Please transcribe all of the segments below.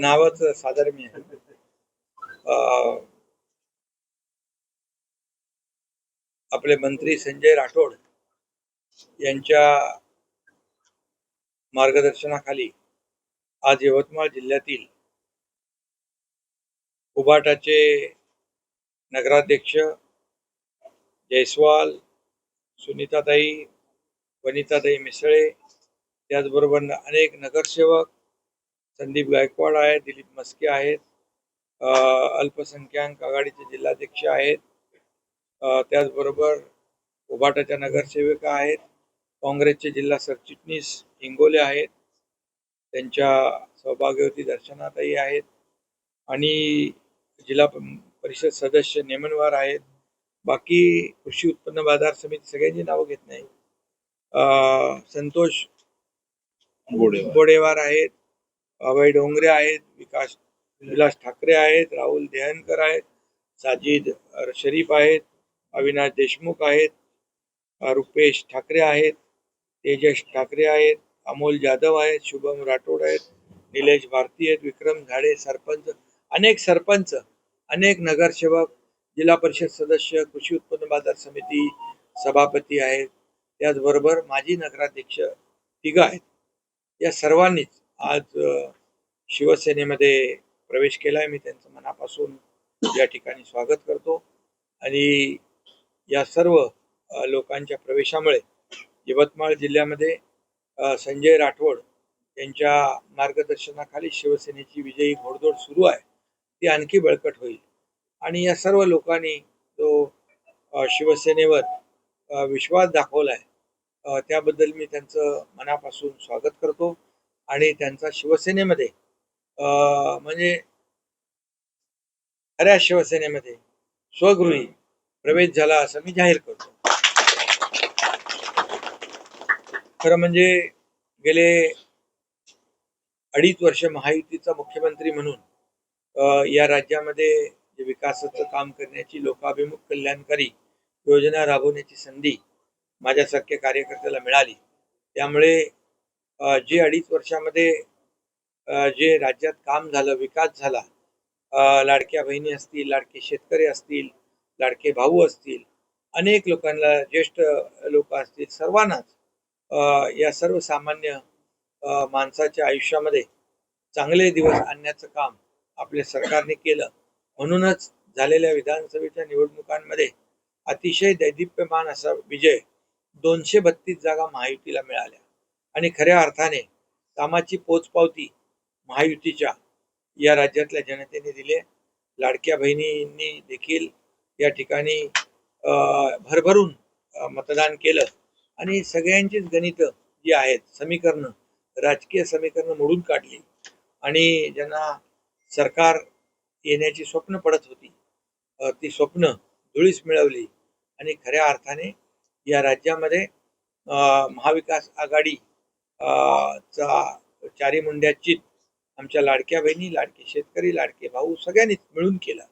नावच साधारण मी आहे. अं, आपले मंत्री संजय राठोड यांच्या मार्गदर्शनाखाली आज यवतमाळ जिल्ह्यातील उबाटाचे नगराध्यक्ष जयस्वाल सुनीताताई वनिताताई मिसळे त्याचबरोबर अनेक नगरसेवक संदीप गायकवाड आहेत दिलीप मस्के आहेत अल्पसंख्याक आघाडीचे जिल्हाध्यक्ष आहेत त्याचबरोबर उबाटाच्या नगरसेविका आहेत काँग्रेसचे जिल्हा सरचिटणीस हिंगोले आहेत त्यांच्या सौभाग्यवती दर्शनाताई आहेत आणि जिल्हा परिषद सदस्य नेमनवार आहेत. बाकी कृषी उत्पन्न बाजार समिती सगळ्यांची नावं घेत नाही. संतोष गोडेवार आहेत. अभय डोंगरे आहेत विकास विलास ठाकरे आहेत राहुल देहनकर आहेत साजिद शरीफ आहेत अविनाश देशमुख आहेत रुपेश ठाकरे आहेत तेजस ठाकरे आहेत अमोल जाधव आहेत शुभम राठोड आहेत निलेश भारती आहेत विक्रम झाडे सरपंच अनेक सरपंच अनेक नगरसेवक जिल्हा परिषद सदस्य कृषी उत्पन्न बाजार समिती सभापती आहेत. त्याचबरोबर माजी नगराध्यक्ष तिघ आहेत. या सर्वांनीच आज शिवसेनेमध्ये प्रवेश केला आहे मी त्यांचं मनापासून या ठिकाणी स्वागत करतो. आणि या सर्व लोकांच्या प्रवेशामुळे यवतमाळ जिल्ह्यामध्ये संजय राठोड यांच्या मार्गदर्शनाखाली शिवसेनेची विजयी घोडदौड सुरू आहे. ती आणखी बळकट होईल. आणि या सर्व लोकांनी जो शिवसेनेवर विश्वास दाखवलाय आहे त्याबद्दल मी त्यांचं मनापासून स्वागत करतो. आणि त्यांचा शिवसेनेमध्ये म्हणजे खऱ्या शिवसेनेमध्ये स्वगृही प्रवेश झाला असं मी जाहीर करतो. खरं म्हणजे गेले अडीच वर्ष महायुतीचा मुख्यमंत्री म्हणून या राज्यामध्ये जे विकासाचं काम करण्याची लोकाभिमुख कल्याणकारी योजना राबवण्याची संधी माझ्यासारख्या कार्यकर्त्याला मिळाली. त्यामुळे जे अडीच वर्षामध्ये जे राज्यात काम झालं विकास झाला लाडक्या बहिणी असतील लाडके शेतकरी असतील लाडके भाऊ असतील अनेक लोकांना ज्येष्ठ लोक असतील सर्वांनाच या सर्वसामान्य माणसाच्या आयुष्यामध्ये चांगले दिवस आणण्याचं काम आपल्या सरकारने केलं. म्हणूनच झालेल्या विधानसभेच्या निवडणुकांमध्ये अतिशय दैदिप्यमान असा विजय दोनशे बत्तीस जागा महायुतीला मिळाल्या. आणि खऱ्या अर्थाने कामाची पोचपावती महायुतीच्या या राज्यातल्या जनतेने दिली लाडक्या बहिणींनी देखील या ठिकाणी भरभरून मतदान केलं. आणि सगळ्यांचीच गणितं जी आहेत समीकरणं राजकीय समीकरणं मोडून काढली. आणि ज्यांना सरकार येण्याची स्वप्न पडत होती ती स्वप्न धुळीस मिळवली. आणि खऱ्या अर्थाने या राज्यामध्ये महाविकास आघाडी चा चारी मुंड्याची आमच्या लाडक्या बहिणी लाडके शेतकरी लाडके भाऊ सगळ्यांनीच मिळून केला.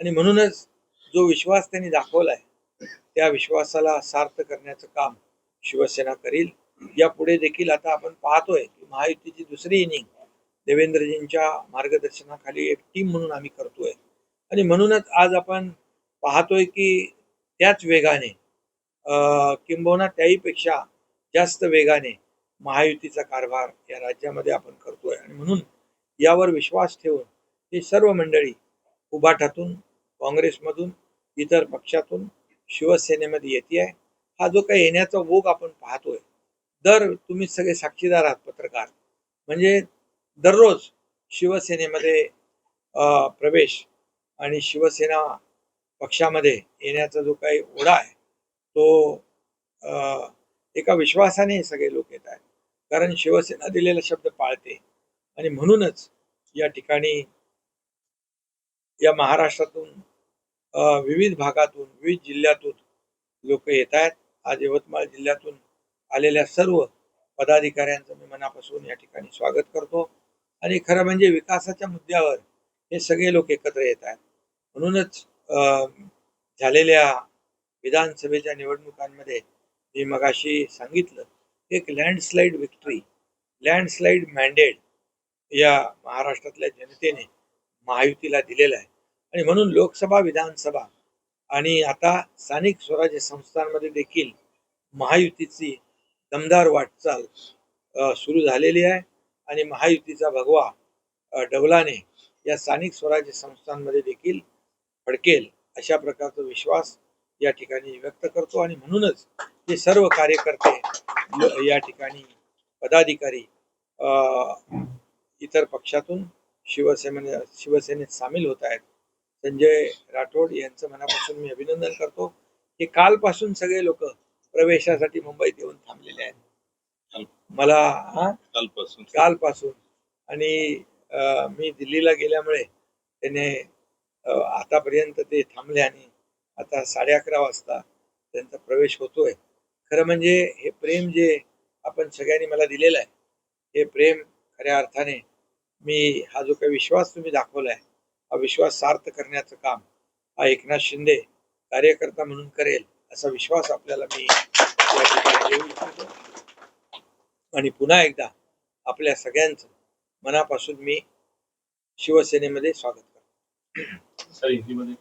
आणि म्हणूनच जो विश्वास त्यांनी दाखवलाय त्या विश्वासाला सार्थ करण्याचं काम शिवसेना करील. यापुढे देखील आता आपण पाहतोय की महायुतीची दुसरी इनिंग देवेंद्रजींच्या मार्गदर्शनाखाली एक टीम म्हणून आम्ही करतोय. आणि म्हणूनच आज आपण पाहतोय की त्याच वेगाने अं, किंबहुना त्याहीपेक्षा जास्त वेगाने महायुतीचा कारभार या राज्यामध्ये आपण करतोय. आणि म्हणून यावर विश्वास ठेवून ही सर्व मंडळी उभाठातून काँग्रेसमधून इतर पक्षातून शिवसेनेमध्ये येते आहे हा जो काही येण्याचा ओघ आपण पाहतोय दर तुम्ही सगळे साक्षीदार आहात पत्रकार. म्हणजे दररोज शिवसेनेमध्ये प्रवेश आणि शिवसेना पक्षामध्ये येण्याचा जो काही ओढा आहे तो अ, एका विश्वासाने हे सगळे लोक येत आहेत. कारण शिवसेना दिलेला शब्द पाळते. आणि म्हणूनच या ठिकाणी या महाराष्ट्रातून विविध भागातून विविध जिल्ह्यातून लोक येत आहेत. आज यवतमाळ जिल्ह्यातून आलेल्या सर्व पदाधिकाऱ्यांचं मी मनापासून या ठिकाणी स्वागत करतो. आणि खरं म्हणजे विकासाच्या मुद्द्यावर हे सगळे लोक एकत्र येत आहेत. म्हणूनच झालेल्या विधानसभेच्या निवडणुकांमध्ये मी मगाशी सांगितलं एक लँडस्लाईड विक्ट्री लँडस्लाईड मॅन्डेट या महाराष्ट्रातल्या जनतेने महायुतीला दिलेला आहे. आणि म्हणून लोकसभा विधानसभा आणि आता स्थानिक स्वराज्य संस्थांमध्ये देखील महायुतीची दमदार वाटचाल सुरू झालेली आहे. आणि महायुतीचा भगवा डवलाने या स्थानिक स्वराज्य संस्थांमध्ये देखील फडकेल अशा प्रकारचा विश्वास या ठिकाणी व्यक्त करतो आणि म्हणूनच हे सर्व कार्यकर्ते या ठिकाणी पदाधिकारी इतर पक्षातून शिवसेने शिवसेनेत सामील होत आहेत. संजय राठोड यांचं मनापासून मी अभिनंदन करतो. की कालपासून सगळे लोक प्रवेशासाठी मुंबईत येऊन थांबलेले आहेत. मला हा? कालपासून. कालपासून. आणि मी दिल्लीला गेल्यामुळे त्याने आतापर्यंत ते थांबले आणि आता साडे अकरा वाजता त्यांचा प्रवेश होतोय. खरं म्हणजे हे प्रेम जे आपण सगळ्यांनी मला दिलेलं आहे हे प्रेम खऱ्या अर्थाने मी हा जो काही विश्वास तुम्ही दाखवलाय हा विश्वास सार्थ करण्याचं काम हा एकनाथ शिंदे कार्यकर्ता म्हणून करेल असा विश्वास आपल्याला मी या ठिकाणी देऊ इच्छितो. आणि पुन्हा एकदा आपल्या सगळ्यांचं मनापासून मी शिवसेनेमध्ये स्वागत करतो. सर हिंदीमध्ये.